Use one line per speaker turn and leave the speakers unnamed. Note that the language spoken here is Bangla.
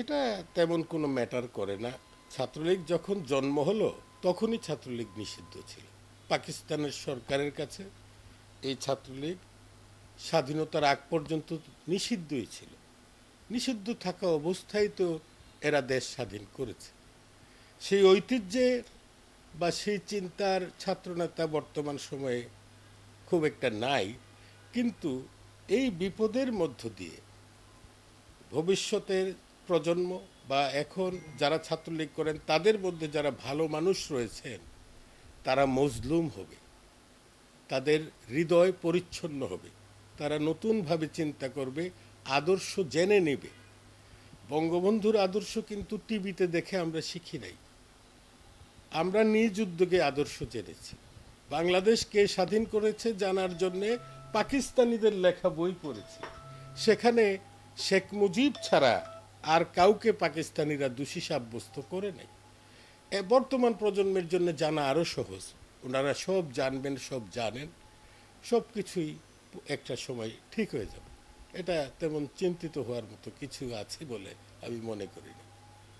এটা তেমন কোনো ম্যাটার করে না। ছাত্রলীগ যখন জন্ম হলো, তখনই ছাত্রলীগ নিষিদ্ধ ছিল। পাকিস্তানের সরকারের কাছে এই ছাত্রলীগ স্বাধীনতার আগ পর্যন্ত নিষিদ্ধই ছিল। নিষিদ্ধ থাকা অবস্থায় তো এরা দেশ স্বাধীন করেছে। সেই ঐতিহ্যের বা সেই চিন্তার ছাত্রনেতা বর্তমান সময়ে খুব একটা নাই, কিন্তু এই বিপদের মধ্য দিয়ে ভবিষ্যতের প্রজন্ম বা এখন যারা ছাত্রলীগ করেন, তাদের মধ্যে যারা ভালো মানুষ রয়েছেন, তারা মজলুম হবে। তাদের হৃদয় পরিচ্ছন্ন হবে। তারা নতুনভাবে চিন্তা করবে, আদর্শ জেনে নেবে। বঙ্গবন্ধুর আদর্শ কিন্তু টিভিতে দেখে আমরা শিখি নাই। আমরা নিজ উদ্যোগে আদর্শ জেনেছি। বাংলাদেশকে স্বাধীন করেছে জানার জন্যে পাকিস্তানিদের লেখা বই পড়েছি। সেখানে শেখ মুজিব ছাড়া আর কাউকে পাকিস্তানিরা দোষী সাব্যস্ত করে নেই। বর্তমান প্রজন্মের জন্য জানা আরও সহজ। ওনারা সব জানবেন, সব জানেন সব কিছুই একটা সময় ঠিক হয়ে যাবে। এটা তেমন চিন্তিত হওয়ার মতো কিছু আছে বলে আমি মনে করি না।